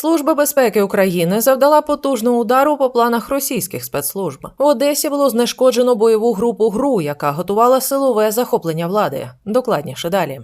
Служба безпеки України завдала потужного удару по планах російських спецслужб. В Одесі було знешкоджено бойову групу ГРУ, яка готувала силове захоплення влади. Докладніше далі.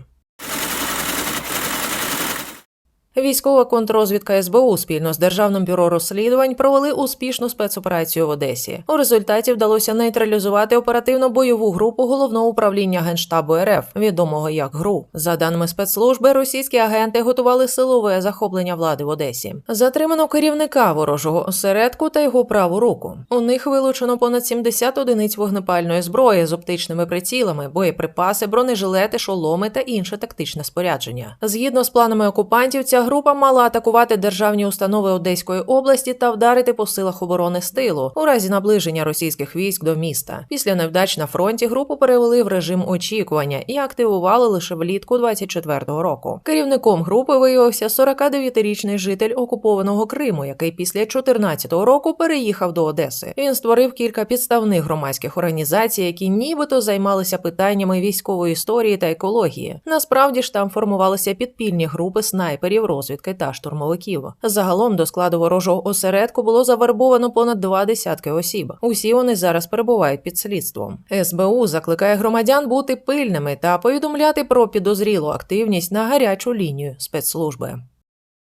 Військова контррозвідка СБУ спільно з Державним бюро розслідувань провели успішну спецоперацію в Одесі. У результаті вдалося нейтралізувати оперативно-бойову групу головного управління генштабу РФ, відомого як ГРУ. За даними спецслужби, російські агенти готували силове захоплення влади в Одесі. Затримано керівника ворожого осередку та його праву руку. У них вилучено понад 70 одиниць вогнепальної зброї з оптичними прицілами, боєприпаси, бронежилети, шоломи та інше тактичне спорядження. Згідно з планами окупантів, ця група мала атакувати державні установи Одеської області та вдарити по силах оборони з тилу у разі наближення російських військ до міста. Після невдач на фронті групу перевели в режим очікування і активували лише влітку 24-го року. Керівником групи виявився 49-річний житель окупованого Криму, який після 14-го року переїхав до Одеси. Він створив кілька підставних громадських організацій, які нібито займалися питаннями військової історії та екології. Насправді ж там формувалися підпільні групи снайперів, розвідки та штурмовиків. Загалом до складу ворожого осередку було завербовано понад два десятки осіб. Усі вони зараз перебувають під слідством. СБУ закликає громадян бути пильними та повідомляти про підозрілу активність на гарячу лінію спецслужби.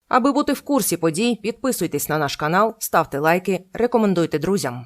Аби бути в курсі подій, підписуйтесь на наш канал, ставте лайки, рекомендуйте друзям.